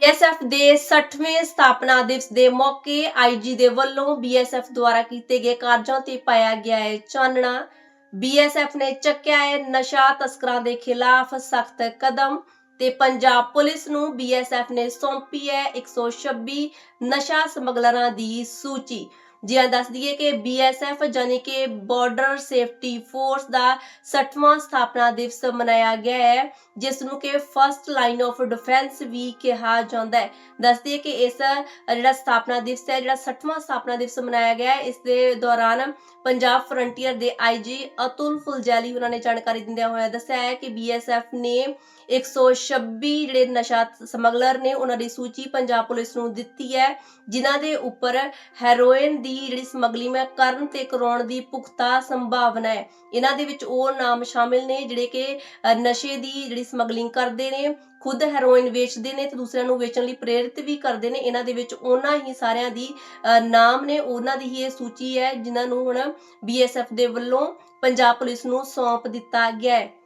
BSF ਦੇ 60ਵੇਂ ਸਥਾਪਨਾ ਦਿਵਸ ਦੇ ਮੌਕੇ ਆਈਜੀ ਦੇ ਵੱਲੋਂ ਬੀਐਸਐਫ ਦੁਆਰਾ ਕੀਤੇ ਗਏ ਕਾਰਜਾਂ ਤੇ ਪਾਇਆ ਗਿਆ ਹੈ ਚਾਨਣਾ। ਬੀਐਸਐਫ ਨੇ ਚੱਕਿਆ ਹੈ ਨਸ਼ਾ ਤਸਕਰਾਂ ਦੇ ਖਿਲਾਫ ਸਖਤ ਕਦਮ ਤੇ ਪੰਜਾਬ ਪੁਲਿਸ ਨੂੰ ਬੀਐਸਐਫ ਨੇ ਸੌਂਪੀ ਹੈ 126 ਨਸ਼ਾ ਸਮਗਲਰਾਂ ਦੀ ਸੂਚੀ। ਜਿਵੇਂ ਦੱਸ ਦਈਏ ਕਿ ਬੀਐਸਐਫ ਜਾਨੀ ਕਿ ਬਾਰਡਰ ਸੇਫਟੀ ਫੋਰਸ ਦਾ 60ਵਾਂ ਸਥਾਪਨਾ ਦਿਵਸ ਮਨਾਇਆ ਗਿਆ ਹੈ ਜਿਸ ਨੂੰ ਕਿ ਫਰਸਟ ਲਾਈਨ ਆਫ ਡਿਫੈਂਸ ਵੀ ਕਿਹਾ ਜਾਂਦਾ ਹੈ। ਦੱਸ ਦਈਏ ਕਿ ਇਸ ਜਿਹੜਾ ਸਥਾਪਨਾ ਦਿਵਸ ਹੈ, ਜਿਹੜਾ 60ਵਾਂ ਸਥਾਪਨਾ ਦਿਵਸ ਮਨਾਇਆ ਗਿਆ ਹੈ, ਇਸ ਦੇ ਦੌਰਾਨ ਪੰਜਾਬ ਫਰੰਟੀਅਰ ਦੇ ਆਈਜੀ ਅਤੁਲ ਫੁਲਜੈਲੀ ਉਹਨਾਂ ਨੇ ਜਾਣਕਾਰੀ ਦਿੰਦਿਆਂ ਹੋਇਆ ਦੱਸਿਆ ਹੈ ਕਿ ਬੀਐਸਐਫ ਨੇ 126 ਜਿਹੜੇ ਨਸ਼ਾ ਸਮਗਲਰ ਨੇ, ਉਹਨਾਂ ਦੀ ਸੂਚੀ ਪੰਜਾਬ ਪੁਲਿਸ ਨੂੰ ਦਿੱਤੀ ਹੈ, ਜਿਨ੍ਹਾਂ ਦੇ ਉੱਪਰ ਹੈਰੋਇਨ ਦੀ ਜਿਹੜੀ ਸਮਗਲਿੰਗ ਹੈ, ਕਰਨ ਤੇ ਕਰਾਉਣ ਦੀ ਪੁਖਤਾ ਸੰਭਾਵਨਾ ਹੈ। ਇਹਨਾਂ ਦੇ ਵਿੱਚ ਉਹ ਨਾਮ ਸ਼ਾਮਿਲ ਨੇ ਜਿਹੜੇ ਕਿ ਨਸ਼ੇ ਦੀ ਜਿਹੜੀ ਸਮਗਲਿੰਗ ਕਰਦੇ ਨੇ, ਖੁਦ ਹੈਰੋਇਨ ਵੇਚਦੇ ਨੇ ਤੇ ਦੂਸਰਿਆਂ ਨੂੰ ਵੇਚਣ ਲਈ ਪ੍ਰੇਰਿਤ ਵੀ ਕਰਦੇ ਨੇ। ਇਹਨਾਂ ਦੇ ਵਿੱਚ ਉਹਨਾਂ ਹੀ ਸਾਰਿਆਂ ਦੀ ਨਾਮ ਨੇ, ਉਹਨਾਂ ਦੀ ਹੀ ਇਹ ਸੂਚੀ ਹੈ, ਜਿਨ੍ਹਾਂ ਨੂੰ ਹੁਣ ਬੀਐਸਐਫ ਦੇ ਵੱਲੋਂ ਪੰਜਾਬ ਪੁਲਿਸ ਨੂੰ ਸੌਂਪ ਦਿੱਤਾ ਗਿਆ ਹੈ।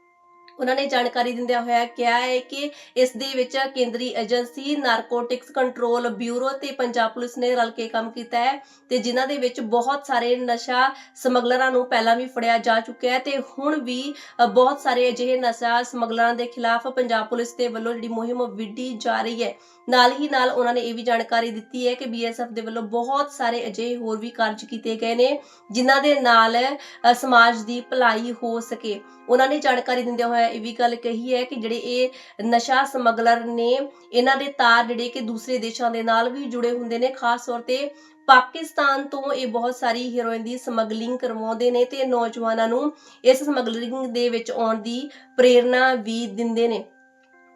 ਉਹਨਾਂ ਨੇ ਜਾਣਕਾਰੀ ਦਿੰਦਿਆਂ ਹੋਇਆ ਕਿਹਾ ਹੈ ਕਿ ਇਸ ਦੇ ਵਿੱਚ ਕੇਂਦਰੀ ਏਜੰਸੀ, ਨਾਰਕੋਟਿਕਸ ਕੰਟਰੋਲ ਬਿਊਰੋ ਤੇ ਪੰਜਾਬ ਪੁਲਿਸ ਨੇ ਰਲ ਕੇ ਕੰਮ ਕੀਤਾ ਹੈ ਤੇ ਜਿਨ੍ਹਾਂ ਦੇ ਵਿੱਚ ਬਹੁਤ ਸਾਰੇ ਨਸ਼ਾ ਸਮਗਲਰਾਂ ਨੂੰ ਪਹਿਲਾਂ ਵੀ ਫੜਿਆ ਜਾ ਚੁੱਕਿਆ ਹੈ ਤੇ ਹੁਣ ਵੀ ਬਹੁਤ ਸਾਰੇ ਅਜਿਹੇ ਨਸ਼ਾ ਸਮਗਲਰਾਂ ਦੇ ਖਿਲਾਫ ਪੰਜਾਬ ਪੁਲਿਸ ਦੇ ਵੱਲੋਂ ਜਿਹੜੀ ਮੁਹਿੰਮ ਵਿੱਢੀ ਜਾ ਰਹੀ ਹੈ। ਨਾਲ ਹੀ ਨਾਲ ਉਹਨਾਂ ਨੇ ਇਹ ਵੀ ਜਾਣਕਾਰੀ ਦਿੱਤੀ ਹੈ ਕਿ ਬੀਐਸਐਫ ਦੇ ਵੱਲੋਂ ਬਹੁਤ ਸਾਰੇ ਅਜਿਹੇ ਹੋਰ ਵੀ ਕਾਰਜ ਕੀਤੇ ਗਏ ਨੇ, ਜਿਨ੍ਹਾਂ ਦੇ ਨਾਲ ਸਮਾਜ ਦੀ ਭਲਾਈ ਹੋ ਸਕੇ। ਉਹਨਾਂ ਨੇ ਜਾਣਕਾਰੀ ਦਿੰਦੇ ਹੋਏ ਇਹ ਵੀ ਗੱਲ ਕਹੀ ਹੈ ਕਿ ਜਿਹੜੇ ਇਹ ਨਸ਼ਾ ਸਮਗਲਰ ਨੇ, ਇਹਨਾਂ ਦੇ ਤਾਰ ਜਿਹੜੇ ਕਿ ਦੂਸਰੇ ਦੇਸ਼ਾਂ ਦੇ ਨਾਲ ਵੀ ਜੁੜੇ ਹੁੰਦੇ ਨੇ, ਖਾਸ ਤੌਰ ਤੇ ਪਾਕਿਸਤਾਨ ਤੋਂ ਇਹ ਬਹੁਤ ਸਾਰੀ ਹੀਰੋਇਨ ਦੀ ਸਮਗਲਿੰਗ ਕਰਵਾਉਂਦੇ ਨੇ ਤੇ ਨੌਜਵਾਨਾਂ ਨੂੰ ਇਸ ਸਮਗਲਿੰਗ ਦੇ ਵਿੱਚ ਆਉਣ ਦੀ ਪ੍ਰੇਰਣਾ ਵੀ ਦਿੰਦੇ ਨੇ।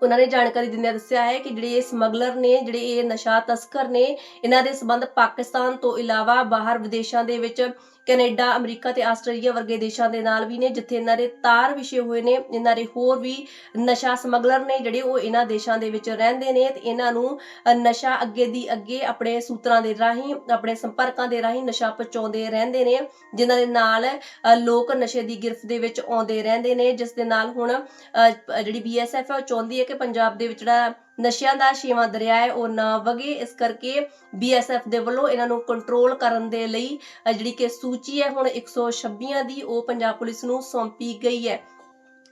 ਉਹਨਾਂ ਨੇ ਜਾਣਕਾਰੀ ਦਿੰਦਿਆਂ ਦੱਸਿਆ ਹੈ ਕਿ ਜਿਹੜੇ ਇਹ ਸਮਗਲਰ ਨੇ, ਜਿਹੜੇ ਇਹ ਨਸ਼ਾ ਤਸਕਰ ਨੇ, ਇਹਨਾਂ ਦੇ ਸਬੰਧ ਪਾਕਿਸਤਾਨ ਤੋਂ ਇਲਾਵਾ ਬਾਹਰ ਵਿਦੇਸ਼ਾਂ ਦੇ ਵਿੱਚ ਕੈਨੇਡਾ ਅਮਰੀਕਾ ਤੇ ਆਸਟ੍ਰੇਲੀਆ ਵਰਗੇ ਦੇਸ਼ਾਂ ਦੇ ਨਾਲ ਵੀ ਨੇ ਜਿੱਥੇ ਇਹਨਾਂ ਦੇ ਤਾਰ ਵਿਛੇ ਹੋਏ ਨੇ ਇਹਨਾਂ ਦੇ ਹੋਰ ਵੀ ਨਸ਼ਾ ਸਮਗਲਰ ਨੇ ਜਿਹੜੇ ਉਹ ਇਹਨਾਂ ਦੇਸ਼ਾਂ ਦੇ ਵਿੱਚ ਰਹਿੰਦੇ ਨੇ ਤੇ ਇਹਨਾਂ ਨੂੰ ਨਸ਼ਾ ਅੱਗੇ ਦੀ ਅੱਗੇ ਆਪਣੇ ਸੂਤਰਾਂ ਦੇ ਰਾਹੀਂ ਆਪਣੇ ਸੰਪਰਕਾਂ ਦੇ ਰਾਹੀਂ ਨਸ਼ਾ ਪਹੁੰਚਾਉਂਦੇ ਰਹਿੰਦੇ ਨੇ ਜਿਨ੍ਹਾਂ ਦੇ ਨਾਲ ਲੋਕ ਨਸ਼ੇ ਦੀ ਗਿਰਫਤ ਦੇ ਵਿੱਚ ਆਉਂਦੇ ਰਹਿੰਦੇ ਨੇ ਜਿਸ ਦੇ ਨਾਲ ਹੁਣ ਅ, ਜਿਹੜੀ ਬੀਐਸਐਫ ਹੈ ਉਹ ਚਾਹੁੰਦੀ ਹੈ ਕਿ ਪੰਜਾਬ ਦੇ ਵਿੱਚ ਜਿਹੜਾ ਨਸ਼ਿਆਂ ਦਾ ਛੇਵਾਂ ਦਰਿਆ ਹੈ, ਉਹ ਨਾ ਵਗੇ। ਇਸ ਕਰਕੇ ਬੀਐਸਐਫ ਦੇ ਵੱਲੋਂ ਇਹਨਾਂ ਨੂੰ ਕੰਟਰੋਲ ਕਰਨ ਦੇ ਲਈ ਜਿਹੜੀ ਕਿ ਸੂਚੀ ਹੈ, ਹੁਣ 126 ਦੀ, ਉਹ ਪੰਜਾਬ ਪੁਲਿਸ ਨੂੰ ਸੌਂਪੀ ਗਈ ਹੈ।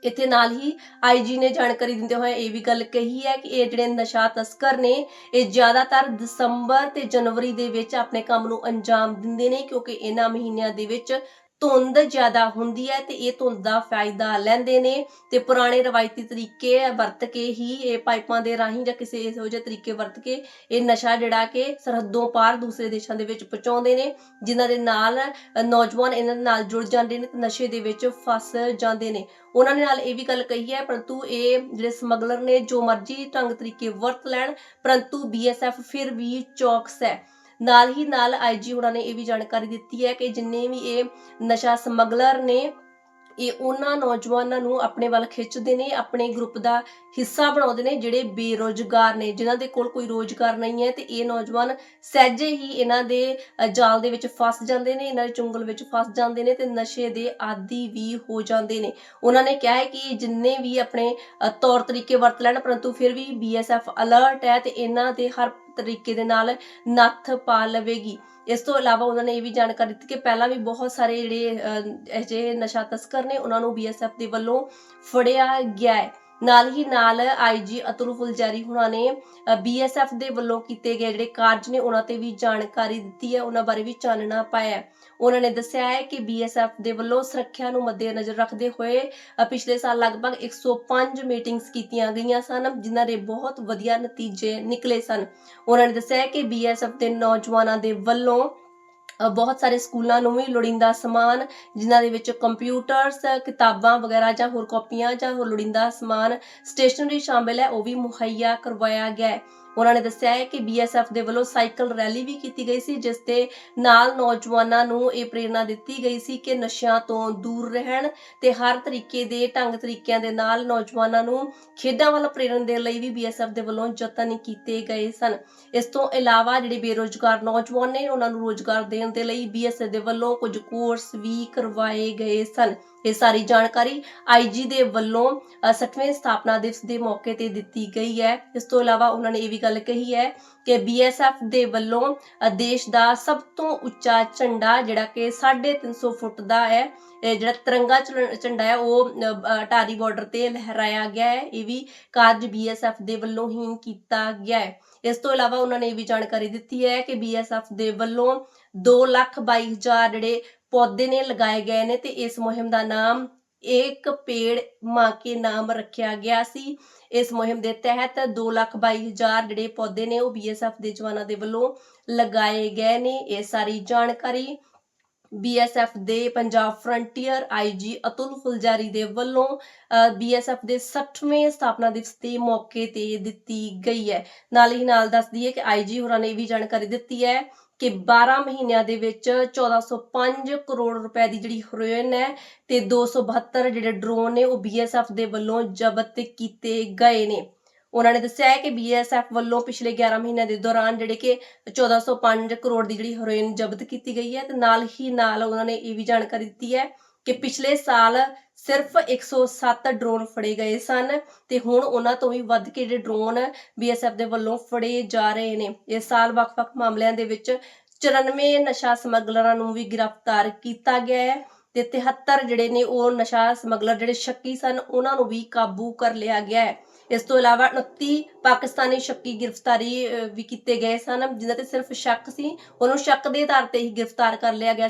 ਇੱਥੇ ਨਾਲ ਹੀ ਆਈਜੀ ਨੇ ਜਾਣਕਾਰੀ ਦਿੰਦੇ ਹੋਏ ਇਹ ਵੀ ਗੱਲ ਕਹੀ ਹੈ ਕਿ ਇਹ ਜਿਹੜੇ ਨਸ਼ਾ ਤਸਕਰ ਨੇ, ਇਹ ਜ਼ਿਆਦਾਤਰ ਦਸੰਬਰ ਤੇ ਜਨਵਰੀ ਦੇ ਵਿੱਚ ਆਪਣੇ ਕੰਮ ਨੂੰ ਅੰਜਾਮ ਦਿੰਦੇ ਨੇ, ਕਿਉਂਕਿ ਇਹਨਾਂ ਮਹੀਨਿਆਂ ਦੇ ਵਿੱਚ ਧੁੰਦ ਜ਼ਿਆਦਾ ਹੁੰਦੀ ਹੈ ਤੇ ਇਹ ਧੁੰਦ ਦਾ ਫਾਇਦਾ ਲੈਂਦੇ ਨੇ ਤੇ ਪੁਰਾਣੇ ਰਵਾਇਤੀ ਤਰੀਕੇ ਵਰਤ ਕੇ ਹੀ ਇਹ ਪਾਈਪਾਂ ਦੇ ਰਾਹੀਂ ਜਾਂ ਕਿਸੇ ਇਹੋ ਜਿਹੇ ਤਰੀਕੇ ਵਰਤ ਕੇ ਇਹ ਨਸ਼ਾ ਜਿਹੜਾ ਕਿ ਸਰਹੱਦੋਂ ਪਾਰ ਦੂਸਰੇ ਦੇਸ਼ਾਂ ਦੇ ਵਿੱਚ ਪਹੁੰਚਾਉਂਦੇ ਨੇ, ਜਿਨ੍ਹਾਂ ਦੇ ਨਾਲ ਨੌਜਵਾਨ ਇਹਨਾਂ ਨਾਲ ਜੁੜ ਜਾਂਦੇ ਨੇ ਤੇ ਨਸ਼ੇ ਦੇ ਵਿੱਚ ਫਸ ਜਾਂਦੇ ਨੇ। ਉਹਨਾਂ ਨੇ ਨਾਲ ਇਹ ਵੀ ਗੱਲ ਕਹੀ ਹੈ, ਪਰੰਤੂ ਇਹ ਜਿਹੜੇ ਸਮਗਲਰ ਨੇ ਜੋ ਮਰਜ਼ੀ ਢੰਗ ਤਰੀਕੇ ਵਰਤ ਲੈਣ, ਪਰੰਤੂ ਬੀਐਸਐਫ ਫਿਰ ਵੀ ਚੌਕਸ ਹੈ। ਨਾਲ ਹੀ ਨਾਲ ਆਈਜੀ ਉਹਨਾਂ ਨੇ ਇਹ ਵੀ ਜਾਣਕਾਰੀ ਦਿੱਤੀ ਹੈ ਕਿ ਜਿੰਨੇ ਵੀ ਇਹ ਨਸ਼ਾ ਸਮਗਲਰ ਨੇ, ਇਹ ਉਹਨਾਂ ਨੌਜਵਾਨਾਂ ਨੂੰ ਆਪਣੇ ਵੱਲ ਖਿੱਚਦੇ ਨੇ, ਆਪਣੇ ਗਰੁੱਪ ਦਾ ਹਿੱਸਾ ਬਣਾਉਂਦੇ ਨੇ ਜਿਹੜੇ ਬੇਰੋਜ਼ਗਾਰ ਨੇ, ਜਿਨ੍ਹਾਂ ਦੇ ਕੋਲ ਕੋਈ ਰੋਜ਼ਗਾਰ ਨਹੀਂ ਹੈ ਤੇ ਇਹ ਨੌਜਵਾਨ ਸਹਿਜੇ ਹੀ ਇਹਨਾਂ ਦੇ ਜਾਲ ਦੇ ਵਿੱਚ ਫਸ ਜਾਂਦੇ ਨੇ, ਇਹਨਾਂ ਦੇ ਚੁੰਗਲ ਵਿੱਚ ਫਸ ਜਾਂਦੇ ਨੇ ਤੇ ਨਸ਼ੇ ਦੇ ਆਦੀ ਵੀ ਹੋ ਜਾਂਦੇ ਨੇ। ਉਹਨਾਂ ਨੇ ਕਿਹਾ ਹੈ ਕਿ ਜਿੰਨੇ ਵੀ ਆਪਣੇ ਤੌਰ ਤਰੀਕੇ ਵਰਤ ਲੈਣ, ਪਰੰਤੂ ਫਿਰ ਵੀ ਬੀਐਸਐਫ ਅਲਰਟ ਹੈ ਤੇ ਇਹਨਾਂ ਦੇ ਹਰ ਤਰੀਕੇ ਦੇ ਨਾਲ ਨੱਥ ਪਾ ਲਵੇਗੀ। ਇਸ ਤੋਂ ਇਲਾਵਾ ਉਹਨਾਂ ਨੇ ਇਹ ਵੀ ਜਾਣਕਾਰੀ ਦਿੱਤੀ ਕਿ ਪਹਿਲਾਂ ਵੀ ਬਹੁਤ ਸਾਰੇ ਜਿਹੜੇ ਅਹ, ਅਜਿਹੇ ਨਸ਼ਾ ਤਸਕਰ ਨੇ ਉਹਨਾਂ ਨੂੰ ਬੀਐਸਐਫ ਦੇ ਵੱਲੋਂ ਫੜਿਆ ਗਿਆ ਹੈ। ਨਾਲ ਹੀ ਨਾਲ ਆਈਜੀ ਅਤੁਲ ਫੁਲਜਾਰੀ ਹੁਣਾਂ ਨੇ ਬੀਐਸਐਫ ਦੇ ਵੱਲੋਂ ਕੀਤੇ ਗਏ ਜਿਹੜੇ ਕਾਰਜ ਨੇ ਉਹਨਾਂ ਤੇ ਵੀ ਜਾਣਕਾਰੀ ਦਿੱਤੀ ਹੈ, ਉਹਨਾਂ ਬਾਰੇ ਵੀ ਚਾਨਣਾ ਪਾਇਆ ਉਹਨਾਂ ਨੇ ਦੱਸਿਆ ਹੈ ਕਿ ਬੀਐਸਐਫ ਦੇ ਵੱਲੋਂ ਸੁਰੱਖਿਆ ਨੂੰ ਮੱਦੇਨਜ਼ਰ ਰੱਖਦੇ ਹੋਏ ਪਿਛਲੇ ਸਾਲ ਲਗਭਗ 105 ਮੀਟਿੰਗਸ ਕੀਤੀਆਂ ਗਈਆਂ ਸਨ, ਜਿਨ੍ਹਾਂ ਦੇ ਬਹੁਤ ਵਧੀਆ ਨਤੀਜੇ ਨਿਕਲੇ ਸਨ। ਉਹਨਾਂ ਨੇ ਦੱਸਿਆ ਹੈ ਕਿ ਬੀਐਸਐਫ ਦੇ ਨੌਜਵਾਨਾਂ ਦੇ ਵੱਲੋਂ ਬਹੁਤ ਸਾਰੇ ਸਕੂਲਾਂ ਨੂੰ ਵੀ ਲੋੜੀਂਦਾ ਸਮਾਨ, ਜਿਨ੍ਹਾਂ ਦੇ ਵਿੱਚ ਕੰਪਿਊਟਰਸ ਕਿਤਾਬਾਂ ਵਗੈਰਾ ਜਾਂ ਹੋਰ ਕਾਪੀਆਂ ਜਾਂ ਹੋਰ ਲੋੜੀਂਦਾ ਸਮਾਨ ਸਟੇਸ਼ਨਰੀ ਸ਼ਾਮਿਲ ਹੈ, ਉਹ ਵੀ ਮੁਹੱਈਆ ਕਰਵਾਇਆ ਗਿਆ ਹੈ। ਉਹਨਾਂ ਨੇ ਦੱਸਿਆ ਹੈ ਕਿ ਬੀਐਸਐਫ ਦੇ ਵੱਲੋਂ ਸਾਈਕਲ ਰੈਲੀ ਵੀ ਕੀਤੀ ਗਈ ਸੀ ਜਿਸ ਦੇ ਨਾਲ ਨੌਜਵਾਨਾਂ ਨੂੰ ਇਹ ਪ੍ਰੇਰਣਾ ਦਿੱਤੀ ਗਈ ਸੀ ਕਿ ਨਸ਼ਿਆਂ ਤੋਂ ਦੂਰ ਰਹਿਣ ਤੇ ਹਰ ਤਰੀਕੇ ਦੇ ਢੰਗ ਤਰੀਕਿਆਂ ਦੇ ਨਾਲ ਨੌਜਵਾਨਾਂ ਨੂੰ ਖੇਡਾਂ ਵੱਲ ਪ੍ਰੇਰਨ ਦੇ ਲਈ ਵੀ ਬੀਐਸਐਫ ਦੇ ਵੱਲੋਂ ਯਤਨ ਕੀਤੇ ਗਏ ਸਨ। ਇਸ ਤੋਂ ਇਲਾਵਾ ਜਿਹੜੇ ਬੇਰੋਜ਼ਗਾਰ ਨੌਜਵਾਨ ਨੇ ਉਹਨਾਂ ਨੂੰ ਰੋਜ਼ਗਾਰ ਦੇਣ ਦੇ ਲਈ ਬੀਐਸਐਫ ਦੇ ਵੱਲੋਂ ਕੁਝ ਕੋਰਸ ਵੀ ਕਰਵਾਏ ਗਏ ਸਨ। ਇਹ ਸਾਰੀ ਜਾਣਕਾਰੀ ਆਈਜੀ ਦੇ ਵੱਲੋਂ ਅ, 60ਵੇਂ ਸਥਾਪਨਾ ਦਿਵਸ ਦੇ ਮੌਕੇ ਤੇ ਦਿੱਤੀ ਗਈ ਹੈ। ਇਸ ਤੋਂ ਇਲਾਵਾ ਉਹਨਾਂ ਨੇ ਇਹ ਵੀ ਗੱਲ ਕਹੀ ਹੈ ਕਿ ਬੀਐਸਐਫ ਦੇ ਵੱਲੋਂ ਦੇਸ਼ ਦਾ ਸਭ ਤੋਂ ਉੱਚਾ ਝੰਡਾ ਜਿਹੜਾ ਕਿ 350 ਫੁੱਟ ਦਾ ਹੈ ਇਹ ਜਿਹੜਾ ਤਿਰੰਗਾ ਝੰਡਾ ਹੈ ਉਹ ਅ, ਬਾਰਡਰ ਤੇ ਲਹਿਰਾਇਆ ਗਿਆ ਹੈ ਇਹ ਵੀ ਕਾਰਜ ਬੀਐਸਐਫ ਦੇ ਵੱਲੋਂ ਹੀ ਕੀਤਾ ਗਿਆ ਹੈ। ਇਸ ਤੋਂ ਇਲਾਵਾ ਉਹਨਾਂ ਨੇ ਇਹ ਵੀ ਜਾਣਕਾਰੀ ਦਿੱਤੀ ਹੈ ਕਿ ਬੀਐਸਐਫ ਦੇ ਵੱਲੋਂ 2 ਲੱਖ 22 ਹਜ਼ਾਰ ਜਿਹੜੇ ਪੌਦੇ ਨੇ ਲਗਾਏ ਗਏ ਨੇ ਤੇ ਇਸ ਮੁਹਿੰਮ ਦਾ ਨਾਮ ਇੱਕ ਪੇੜ ਮਾਂ ਕੇ ਨਾਮ ਰੱਖਿਆ ਗਿਆ ਸੀ। ਇਸ ਮੁਹਿੰਮ ਦੇ ਤਹਿਤ 2 ਲੱਖ 22 ਹਜ਼ਾਰ ਜਿਹੜੇ ਪੌਦੇ ਨੇ ਉਹ ਬੀਐਸਐਫ ਦੇ ਜਵਾਨਾਂ ਦੇ ਵੱਲੋਂ ਲਗਾਏ ਗਏ ਨੇ। ਇਹ ਸਾਰੀ ਜਾਣਕਾਰੀ ਬੀਐਸਐਫ ਦੇ ਪੰਜਾਬ ਫਰੰਟੀਅਰ ਆਈਜੀ ਅਤੁਲ ਫੁਲਜਾਰੀ ਦੇ ਵੱਲੋਂ ਬੀਐਸਐਫ ਦੇ 60ਵੇਂ ਸਥਾਪਨਾ ਦਿਵਸ ਦੇ ਮੌਕੇ ਤੇ ਦਿੱਤੀ ਗਈ ਹੈ। ਨਾਲ ਹੀ ਨਾਲ ਦੱਸ ਦਈਏ ਕਿ ਆਈਜੀ ਹੋਰਾਂ ਨੇ ਵੀ ਜਾਣਕਾਰੀ ਦਿੱਤੀ ਹੈ ਕਿ 12 ਮਹੀਨਿਆਂ ਦੇ ਵਿੱਚ 1405 ਕਰੋੜ ਰੁਪਏ ਦੀ ਜਿਹੜੀ ਹੈਰੋਇਨ ਹੈ ਤੇ 272 ਜਿਹੜੇ ਡਰੋਨ ਨੇ ਉਹ ਬੀਐਸਐਫ ਦੇ ਵੱਲੋਂ ਜ਼ਬਤ ਕੀਤੇ ਗਏ ਨੇ। ਉਹਨਾਂ ਨੇ ਦੱਸਿਆ ਹੈ ਕਿ ਬੀਐਸਐਫ ਵੱਲੋਂ ਪਿਛਲੇ 11 ਮਹੀਨਿਆਂ ਦੇ ਦੌਰਾਨ ਜਿਹੜੇ ਕਿ 1405 ਕਰੋੜ ਦੀ ਜਿਹੜੀ ਹੈਰੋਇਨ ਜ਼ਬਤ ਕੀਤੀ ਗਈ ਹੈ ਤੇ ਨਾਲ ਹੀ ਨਾਲ ਉਹਨਾਂ ਨੇ ਇਹ ਵੀ ਜਾਣਕਾਰੀ ਦਿੱਤੀ ਹੈ ਕਿ ਪਿਛਲੇ ਸਾਲ ਸਿਰਫ 107 ਡਰੋਨ ਫੜੇ ਗਏ ਸਨ ਤੇ ਹੁਣ ਉਹਨਾਂ ਤੋਂ ਵੀ ਵੱਧ ਕੇ ਜਿਹੜੇ ਡਰੋਨ ਬੀਐਸਐਫ ਦੇ ਵੱਲੋਂ ਫੜੇ ਜਾ ਰਹੇ ਨੇ। ਇਸ ਸਾਲ ਵੱਖ-ਵੱਖ ਮਾਮਲਿਆਂ ਦੇ ਵਿੱਚ 94 ਨਸ਼ਾ ਸਮਗਲਰਾਂ ਨੂੰ ਵੀ ਗ੍ਰਿਫਤਾਰ ਕੀਤਾ ਗਿਆ ਹੈ ਤੇ 73 ਜਿਹੜੇ ਨੇ ਉਹ ਨਸ਼ਾ ਸਮਗਲਰ ਜਿਹੜੇ ਸ਼ੱਕੀ ਸਨ, ਉਹਨਾਂ ਨੂੰ ਵੀ ਕਾਬੂ ਕਰ ਲਿਆ ਗਿਆ ਹੈ। ਇਸ ਤੋਂ ਇਲਾਵਾ 29 ਪਾਕਿਸਤਾਨੀ ਸ਼ੱਕੀ ਗ੍ਰਿਫਤਾਰੀ ਵੀ ਕੀਤੇ ਗਏ ਸਨ, ਜਿਨ੍ਹਾਂ ਤੇ ਸਿਰਫ ਸ਼ੱਕ ਸੀ। ਉਹਨੂੰ ਸ਼ੱਕ ਦੇ ਆਧਾਰ ਤੇ ਹੀ ਗ੍ਰਿਫਤਾਰ ਕਰ ਲਿਆ ਗਿਆ